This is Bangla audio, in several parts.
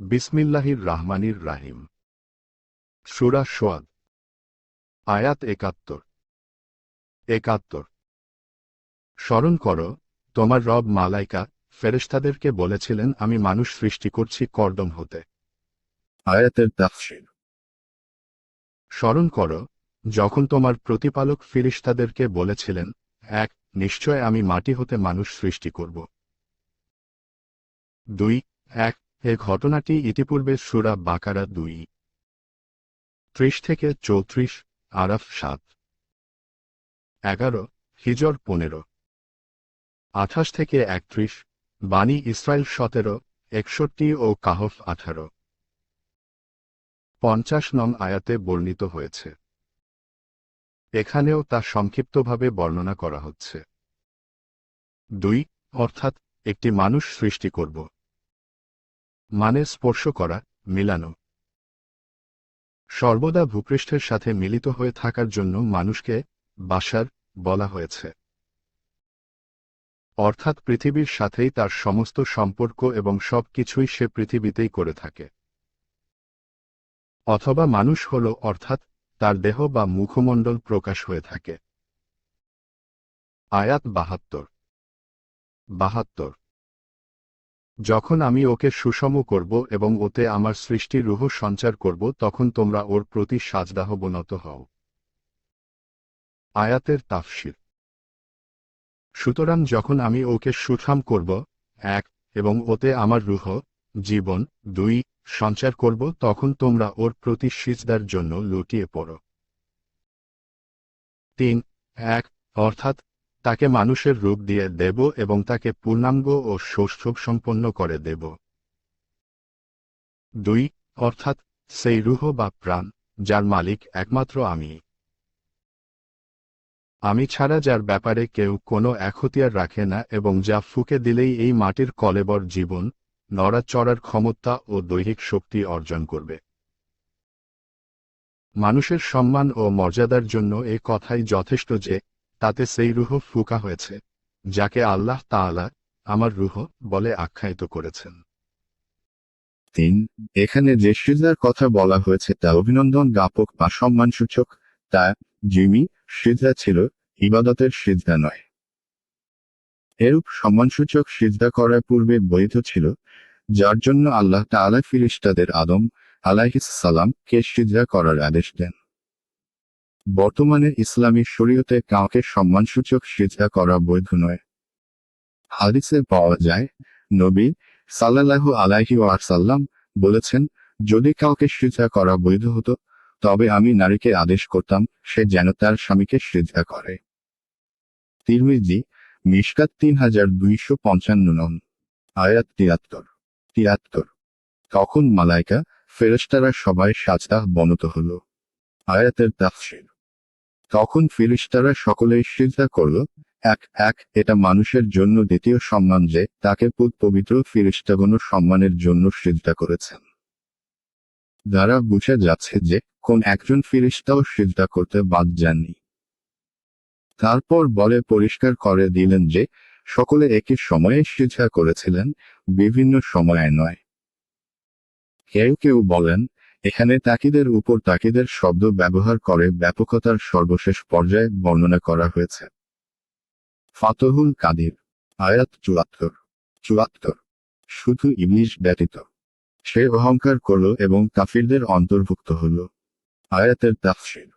বিসমিল্লাহির রাহমানির রাহিম। সুরা সোয়াদ। আয়াত একাত্তর। একাত্তর। স্মরণ করো তোমার রব মালাইকা ফেরেশতাদেরকে বলেছিলেন আমি মানুষ সৃষ্টি করছি কর্দম হতে। আয়াতের তাফসির। স্মরণ করো যখন তোমার প্রতিপালক ফিরিস্তাদেরকে বলেছিলেন এক নিশ্চয় আমি মাটি হতে মানুষ সৃষ্টি করব। দুই এক এ ঘটনাটি ইতিপূর্বে সুরা বাকারা দুই ত্রিশ থেকে চৌত্রিশ আরাফ সাত এগারো হিজর পনেরো আঠাশ থেকে একত্রিশ বাণী ইসরায়েল সতেরো, একষট্টি ও কাহফ আঠারো পঞ্চাশ নং আয়াতে বর্ণিত হয়েছে। এখানেও তা সংক্ষিপ্তভাবে বর্ণনা করা হচ্ছে। দুই, অর্থাৎ একটি মানুষ সৃষ্টি করব। মানে স্পর্শ করা, মিলানো। সর্বদা ভূপৃষ্ঠের সাথে মিলিত হয়ে থাকার জন্য মানুষকে বাসার বলা হয়েছে। অর্থাৎ পৃথিবীর সাথেই তার সমস্ত সম্পর্ক এবং সব কিছুই সে পৃথিবীতেই করে থাকে। অথবা মানুষ হল, অর্থাৎ তার দেহ বা মুখমণ্ডল প্রকাশ হয়ে থাকে। আয়াত বাহাত্তর। বাহাত্তর। যখন আমি ওকে সুষম করব এবং ওতে আমার সৃষ্টির রুহ সঞ্চার করব, তখন তোমরা ওর প্রতি সাজদাহ বনত হও। আয়াতের তাফসির। সুতরাং যখন আমি ওকে সুঠাম করব, এক, এবং ওতে আমার রুহ, জীবন, দুই, সঞ্চার করব, তখন তোমরা ওর প্রতি সিজদার জন্য লুটিয়ে পড়ো। তিন, এক, অর্থাৎ তাকে মানুষের রূপ দিয়ে দেব এবং তাকে পূর্ণাঙ্গ ও সৌষ্ঠব সম্পন্ন করে দেব। দুই, অর্থাৎ সেই রুহ বা প্রাণ, যার মালিক একমাত্র আমি। আমি ছাড়া যার ব্যাপারে কেউ কোনো এখতিয়ার রাখে না এবং যা ফুকে দিলেই এই মাটির কলেবর জীবন, নড়াচড়ার ক্ষমতা ও দৈহিক শক্তি অর্জন করবে। মানুষের সম্মান ও মর্যাদার জন্য এ কথাই যথেষ্ট যে তাতে সেই রুহ ফুকা হয়েছে, যাকে আল্লাহ তাআলা আমার রুহ বলে আখ্যায়িত করেছেন। তিন, এখানে যে সিজদার কথা বলা হয়েছে তা অভিনন্দন জ্ঞাপক বা সম্মানসূচক, তা জিমি সিজদা ছিল, ইবাদতের সিজদা নয়। এরূপ সম্মানসূচক সিজদা করার পূর্বে বৈধ ছিল, যার জন্য আল্লাহ তাআলা ফিরিস্তাদের আদম আলাইহিস সালাম কে সিজদা করার আদেশ দেন। বর্তমানে ইসলামী শরীয়তে কাউকে সম্মানসূচক সিজদা করা বৈধ নয়। হাদিসে পাওয়া যায়, নবী সাল্লাল্লাহু আলাইহি ওয়াসাল্লাম বলেছেন, যদি কাউকে সিজদা করা বৈধ হতো, তবে আমি নারীকে আদেশ করতাম, সে যেন তার স্বামীকে সিজদা করে। তিরমিজি, মিশকাত তিন হাজার দুইশো পঞ্চান্ন নন আয়াত তিয়াত্তর তিয়াত্তর। তখন মালাইকা ফেরেশতারা সবাই সাজদা বনত হল? আয়াতের তাফসির। তখন ফিরিস্তারা সকলে সিজদা করল, এক এক, এটা মানুষের জন্য দ্বিতীয় সম্মান যে, তাকে পুত পবিত্র ফিরিস্তাগণ সম্মানের জন্য সিজদা করেছেন। দ্বারা বুঝে যাচ্ছে যে, কোন একজন ফিরিস্তাও সিজদা করতে বাদ যাননি তারপর বলে পরিষ্কার করে দিলেন যে, সকলে একই সময়ে সিজদা করেছিলেন, বিভিন্ন সময়ে নয়। কেউ কেউ বলেন এখানে তাকিদের উপর তাকিদের শব্দ ব্যবহার করে ব্যাপকতার সর্বশেষ পর্যায়ে বর্ণনা করা হয়েছে। ফাতহুল কাদির, আয়াত চুয়াত্তর চুয়াত্তর। শুধু ইবলিশ ব্যতীত। সে অহংকার করল এবং কাফিরদের অন্তর্ভুক্ত হল। আয়াতের তাফসির।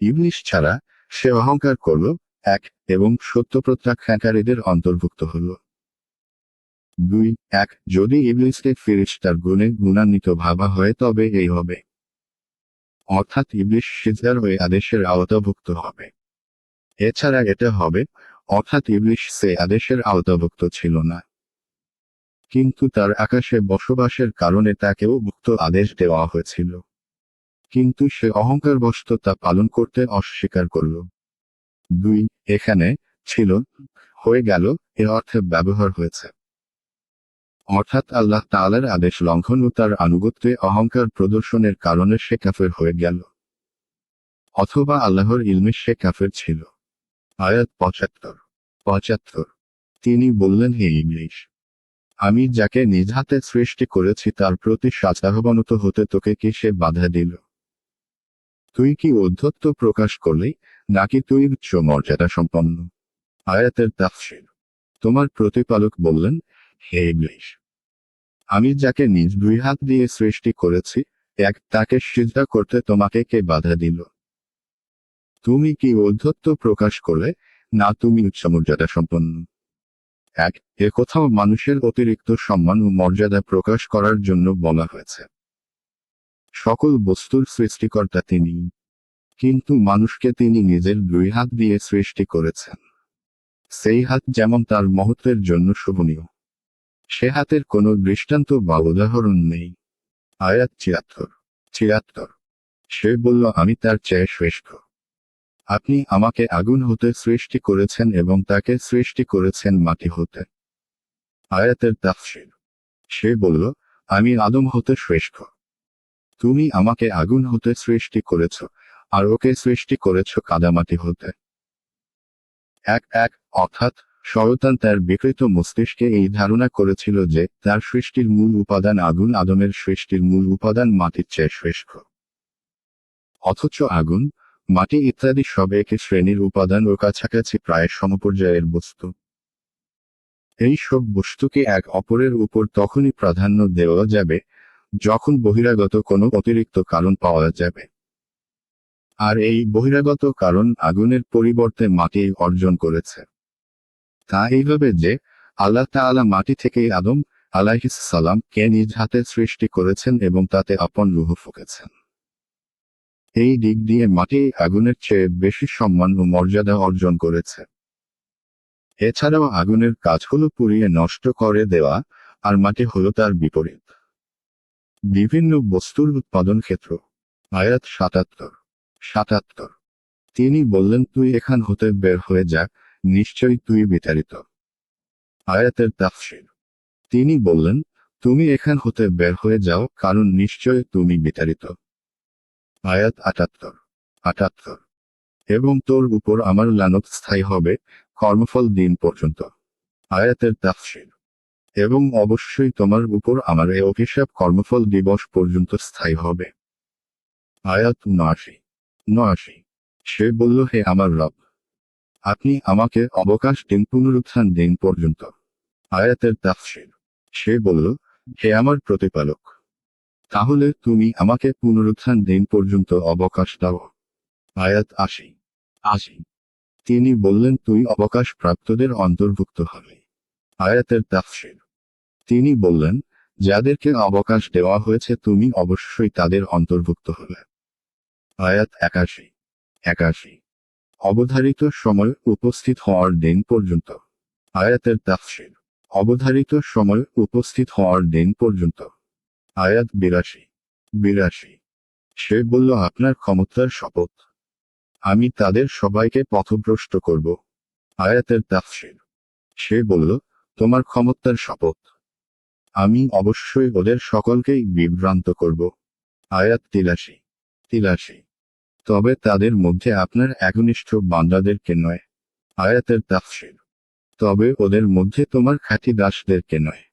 ইবলিশ ছাড়া সে অহংকার করল, এক, এবং সত্য প্রত্যাখ্যানকারীদের অন্তর্ভুক্ত হল। দুই, এক, যদি ইবলিসকে ফিরিস্তার গুণে গুণান্বিত ভাবা হয় তবে এই হবে। অর্থাৎ ইবলিশ সিজার হয়ে আদেশের আওতাভুক্ত হবে। এছাড়া এটা হবে, অর্থাৎ ইবলিশ সে আদেশের আওতাভুক্ত ছিল না। কিন্তু তার আকাশে বসবাসের কারণে তাকেও মুক্ত আদেশ দেওয়া হয়েছিল। কিন্তু সে অহংকারবশত তা পালন করতে অস্বীকার করল। দুই, এখানে ছিল, হয়ে গেল, এ অর্থে ব্যবহার হয়েছে। অর্থাৎ আল্লাহ তাআলার আদেশ লঙ্ঘন ও তার আনুগত্যে অহংকার প্রদর্শনের কারণে সে কাফের হয়ে গেল। অথবা আল্লাহর ইলমে সে কাফের ছিল। আয়াত পঁচাত্তর। পঁচাত্তর। তিনি বললেন, হে ইংলিশ আমি যাকে নিজ হাতে সৃষ্টি করেছি তার প্রতি সাচাহবানত হতে তোকে কি সে বাধা দিল? তুই কি অধ্যত্ত প্রকাশ করলি, নাকি তুই উচ্চ মর্যাদা সম্পন্ন? আয়াতের তাফসির। তোমার প্রতিপালক বললেন হে ইবলিশ। আমি যাকে নিজ দুই হাত দিয়ে সৃষ্টি করেছি, এক তাকে সিজদা করতে তোমাকে কে বাধা দিল? তুমি কি অধ্যত্ত প্রকাশ করলে, না তুমি উচ্চমর্যাদা সম্পন্ন? এক, এ কোথাও মানুষের অতিরিক্ত সম্মান ও মর্যাদা প্রকাশ করার জন্য বলা হয়েছে। সকল বস্তুর সৃষ্টিকর্তা তিনি, কিন্তু মানুষকে তিনি নিজের দুই হাত দিয়ে সৃষ্টি করেছেন। সেই হাত যেমন তার মহত্বের জন্য শোভনীয় সে হাতের কোনো দৃষ্টান্ত বা উদাহরণ নেই। আয়াত ছিয়াত্তর। ছিয়াত্তর। সে বলল, আমি তার চেয়ে শ্রেষ্ঠ। আপনি আমাকে আগুন হতে সৃষ্টি করেছেন এবং তাকে সৃষ্টি করেছেন মাটি হতে। আয়াতের তাফসির। সে বলল, আমি আদম হতে শ্রেষ্ঠ। তুমি আমাকে আগুন হতে সৃষ্টি করেছ, আর ওকে সৃষ্টি করেছ কাদামাটি হতে। এক এক, অর্থাৎ শয়তান তার বিকৃত মস্তিষ্কে এই ধারণা করেছিল যে তার সৃষ্টির মূল উপাদান আগুন, আদমের সৃষ্টির মূল উপাদান মাটির চেয়ে শ্রেষ্ঠ অথচ আগুন, মাটি ইত্যাদি সব একই শ্রেণির উপাদান ও কাছাকাছি প্রায় সমপর্যায়ের বস্তু। এই সব বস্তুকে এক অপরের উপর তখনই প্রাধান্য দেওয়া যাবে, যখন বহিরাগত কোনো অতিরিক্ত কারণ পাওয়া যাবে। আর এই বহিরাগত কারণ আগুনের পরিবর্তে মাটি অর্জন করেছে। তা এইভাবে যে, আল্লাহ তাআলা মাটি থেকেই আদম সালাম কে নিজ হাতে সৃষ্টি করেছেন এবং তাতে আপন রুহ ফুকেছেন। এই দিক দিয়ে মাটি আগুনের চেয়ে বেশি সম্মান ও মর্যাদা অর্জন করেছে। এছাড়াও আগুনের কাজ হলো পুড়িয়ে নষ্ট করে দেওয়া আর মাটি হলো তার বিপরীত। বিভিন্ন বস্তুর উৎপাদন ক্ষেত্র। আয়াত সাতাত্তর সাতাত্তর। তিনি বললেন, তুই এখান হতে বের হয়ে যা নিশ্চয়ই তুই বিতাড়িত। আয়াতের তাফসির। তিনি বললেন, তুমি এখান হতে বের হয়ে যাও, কারণ নিশ্চয় তুমি বিতাড়িত। আয়াত আটাত্তর আটাত্তর। এবং তোর উপর আমার লানত স্থায়ী হবে, কর্মফল দিন পর্যন্ত। আয়াতের তাফসির। এবং অবশ্যই তোমার উপর আমার এ অভিশাপ কর্মফল দিবস পর্যন্ত স্থায়ী হবে। আয়াত উনআশি উনআশি। সে বলল, হে আমার রব আপনি আমাকে অবকাশ দিন, পুনরুত্থান দিন পর্যন্ত। আয়াতের তাফসির। সে বলল, হে আমার প্রতিপালক, তাহলে তুমি আমাকে পুনরুত্থান দিন পর্যন্ত অবকাশ দাও। আয়াত আশি। আশি। তিনি বললেন, তুই অবকাশ প্রাপ্তদের অন্তর্ভুক্ত হবে। আয়াতের তাফসির। তিনি বললেন, যাদেরকে অবকাশ দেওয়া হয়েছে, তুমি অবশ্যই তাদের অন্তর্ভুক্ত হবে। আয়াত একাশি। একাশি। অবধারিত সময় উপস্থিত হওয়ার দিন পর্যন্ত। আয়াতের তাফসির। অবধারিত সময় উপস্থিত হওয়ার দিন পর্যন্ত। আয়াত বিরাশি। বিরাশি। সে বলল, আপনার ক্ষমতার শপথ। আমি তাদের সবাইকে পথভ্রষ্ট করব। আয়াতের তাফসির। সে বলল, তোমার ক্ষমতার শপথ। আমি অবশ্যই ওদের সকলকেই বিভ্রান্ত করব। আয়াত তিলাশি তিলাশি তবে তাদের মধ্যে আপনার একনিষ্ঠ বান্দাদেরকে নয়, আয়াতের তাফসির। তবে ওদের মধ্যে তোমার খাঁটি দাসদেরকে নয়,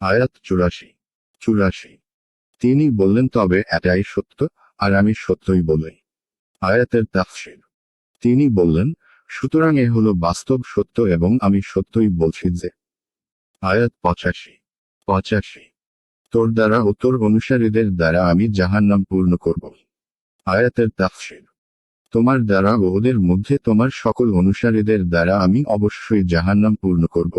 আয়াত চুরাশি চুরাশি। তিনি বললেন, তবে এটাই সত্য, আর আমি সত্যই বলি। আয়াতের তাফসির। তিনি বললেন, সুতরাং এ হলো বাস্তব সত্য এবং আমি সত্যই বলছি যে আয়াত পঁচাশি পঁচাশি। তোর দ্বারা ও তোর অনুসারীদের দ্বারা আমি জাহান্নাম পূর্ণ করব। আয়াতের তাফসির। তোমার দ্বারা ওদের মধ্যে তোমার সকল অনুসারীদের দ্বারা আমি অবশ্যই জাহান্নাম পূর্ণ করব।